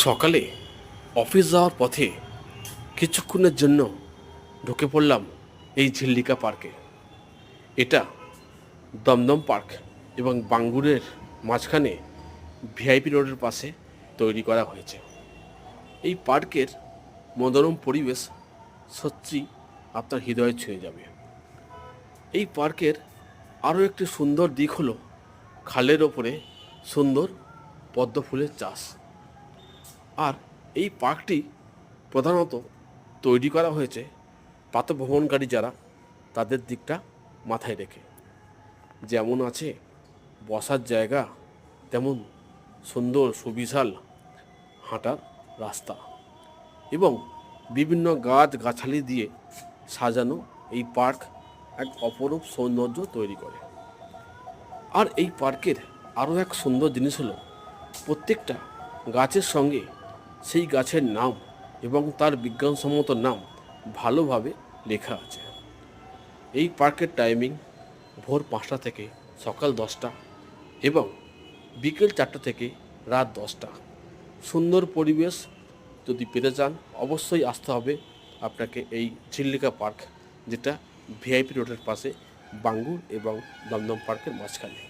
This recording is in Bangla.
সকালে অফিস যাওয়ার পথে কিছুক্ষণের জন্য ঢুকে পড়লাম এই ঝিল্লিকা পার্কে। এটা দমদম পার্ক এবং বাঙ্গুরের মাঝখানে ভিআইপি রোডের পাশে তৈরি করা হয়েছে। এই পার্কের মনোরম পরিবেশ সত্যি আপনার হৃদয়ে ছুঁয়ে যাবে। এই পার্কের আরও একটি সুন্দর দিক হলো খালের ওপরে সুন্দর পদ্ম ফুলের চাষ। আর এই পার্কটি প্রধানত তৈরি করা হয়েছে প্রাতভ্রমণকারী যারা তাদের দিকটা মাথায় রেখে। যেমন আছে বসার জায়গা, তেমন সুন্দর সুবিশাল হাঁটার রাস্তা এবং বিভিন্ন গাছ গাছালি দিয়ে সাজানো এই পার্ক এক অপরূপ সৌন্দর্য তৈরি করে। আর এই পার্কের আরও এক সুন্দর জিনিস হলো, প্রত্যেকটা গাছের সঙ্গে সেই গাছের নাম এবং তার বিজ্ঞানসম্মত নাম ভালোভাবে লেখা আছে। এই পার্কের টাইমিং ভোর পাঁচটা থেকে সকাল দশটা এবং বিকেল চারটা থেকে রাত দশটা। সুন্দর পরিবেশ, যদি পেতে চান অবশ্যই আসতে হবে আপনাকে এই চিল্লিকা পার্ক, যেটা ভিআইপি রোডের পাশে বাঙ্গুর এবং দমদম পার্কের মাঝখানে।